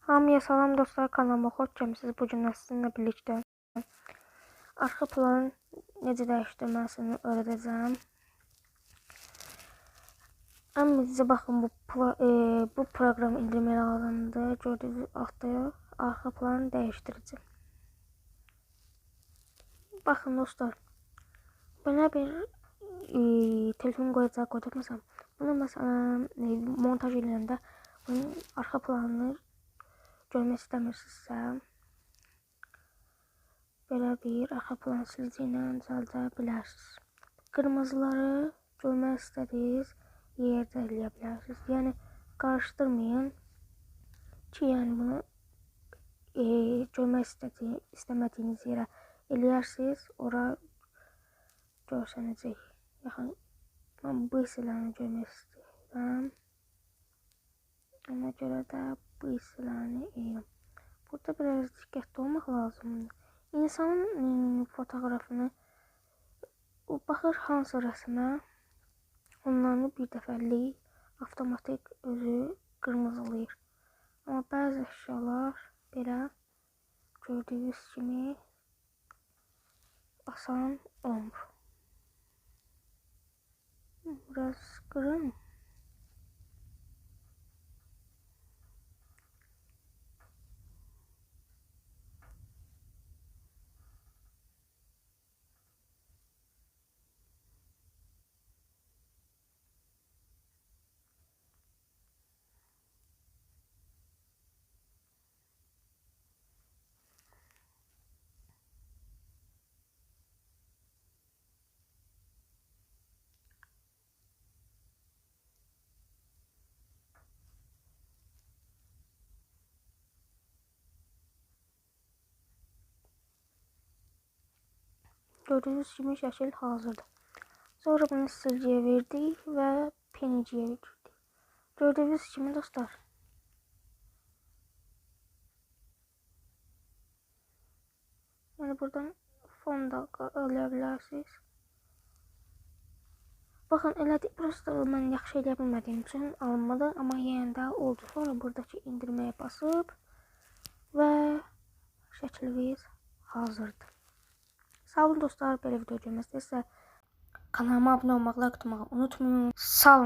Hamıya salam dostlar kanalıma xoş gəlmisiniz. Bu gün sizinlə birlikdə arxa planı necə dəyişdirməsini öyrədəcəm. Ən birinci baxın bu pla e, bu proqram indirmək lazımdır. Gördüyünüz altda arxa planı dəyişdirici. Baxın dostlar. Belə bir e, telefon qoyacaq məsələn. Bunu məsələn e, montaj edəndə bunun arxa planını görmək istəmirsinizsə belə bir arxa plan silici ilə düzəldə bilərsiniz. Qırmızıları görmək istədiyiniz yerdə eləyə bilərsiniz. Yəni qarışdırmayın ki, yəni bunu e, görmək istədiyi, istəmədiyiniz yerə eləyərsiniz. Ora görsənəcək. Yaxın mən bu hissələrini görmək istəyirəm. Ona görə də bu. Burada biraz diqqətli olmaq lazımdır. İnsanın fotoqrafını baxır hansı rəsmə, onları bir dəfəlik avtomatik özü qırmızılayır. Amma bəzi əşyalar belə gördüyünüz kimi asan olmur. Biraz qırım. Gördüğünüz gibi şəkil hazırdır. Sonra bunu silgiyə verdik və peniciyə verdik. Gördüğünüz kimi dostlar. Yəni buradan fonda eləyə bilərsiniz. Baxın elədik, prosta mən yaxşı eləyə bilmədiyim üçün alınmadı, amma yenə də oldu. Sonra buradakı indirməyə basıb və şəkliniz hazırdır. Sağ olun dostlar, belə video görmək istəyirsə kanalıma abunə olmağı, like tutmağı unutmayın. Sağ olun.